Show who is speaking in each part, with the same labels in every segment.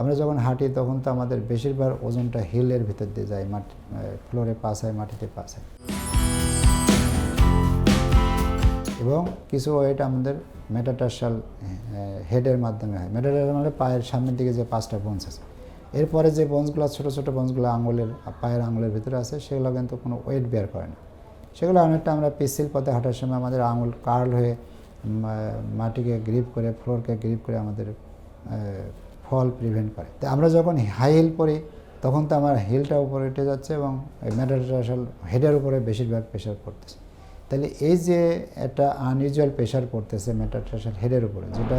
Speaker 1: আমরা যখন হাঁটি তখন তো আমাদের বেশিরভাগ ওজনটা হিলের ভিতর দিয়ে যায় মাটি ফ্লোরে পাস হয়, মাটিতে পাস হয়। এবং কিছু ওয়েট আমাদের মেটাটার্সাল হেডের মাধ্যমে হয়। মেটাটার্সাল মানে পায়ের সামনের দিকে যে পাঁচটা বোনস আছে। এরপরে যে বোনসগুলো ছোটো ছোটো বোনসগুলো আঙুলের, পায়ের আঙুলের ভিতরে আছে, সেগুলো কিন্তু কোনো ওয়েট বেয়ার করে না। সেগুলো অনেকটা আমরা পিসিল পথে হাঁটার সময় আমাদের আঙুল কার্ল হয়ে মাটিকে গ্রিপ করে ফ্লোরকে গ্রিপ করে আমাদের ফল প্রিভেন্ট করে। তো আমরা যখন হাই হিল পরি তখন তো আমার হিলটা উপরে উঠে যাচ্ছে এবং মেটাটার্সাল হেডের উপরে বেশিরভাগ প্রেশার পড়তেছে। তাহলে এই যে একটা আনইউজুয়াল প্রেশার পড়তেছে মেটাটার্সাল হেডের উপরে, যেটা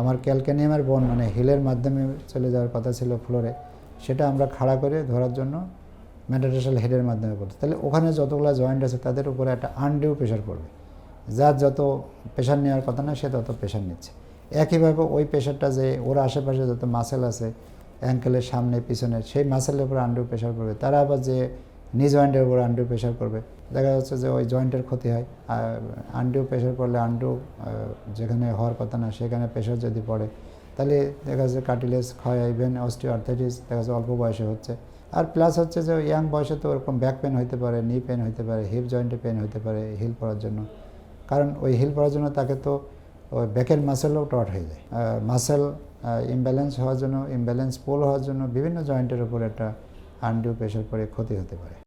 Speaker 1: আমার ক্যালকানিয়ামের বন মানে হিলের মাধ্যমে চলে যাওয়ার কথা ছিল ফ্লোরে সেটা আমরা খাড়া করে ধরার জন্য মেটাটার্সাল হেডের মাধ্যমে পড়তে তাহলে ওখানে যতগুলো জয়েন্ট আছে, তাদের উপরে একটা আনডিউ প্রেশার পড়বে। যার যত প্রেশার নেওয়ার কথা না, সে তত প্রেশার নিচ্ছে। একইভাবে ওই প্রেশারটা যে ওর আশেপাশে যত মাসেল আছে অ্যাঙ্কেলের সামনে, পিছনে, সেই মাসেলের উপর আন্ডু প্রেশার পড়বে তারা আবার যে নি জয়েন্টের উপর আন্ডু প্রেশার করবে। দেখা যাচ্ছে যে ওই জয়েন্টের ক্ষতি হয়। আন্ডু প্রেশার পড়লে আন্ডু যেখানে হওয়ার কথা না, সেখানে প্রেশার যদি পড়ে, তাহলে দেখা যাচ্ছে কার্টিলেজ ক্ষয় ইভেন অস্টিও আর্থাইটিস দেখা যাচ্ছে অল্প বয়সে হচ্ছে। আর প্লাস হচ্ছে যে ইয়াং বয়সে তো ওরকম ব্যাক পেন হতে পারে নি পেন হতে পারে হিপ জয়েন্টে পেন হতে পারে হিল পড়ার জন্য। কারণ ওই হিল পড়ার জন্য তাকে তো ওই ব্যাকের মাসেলও টট হয়ে যায়। মাসেল ইমব্যালেন্স হওয়ার জন্য ইমব্যালেন্স পোল হওয়ার জন্য বিভিন্ন জয়েন্টের উপর একটা আনডিউ প্রেশার পরে ক্ষতি হতে পারে।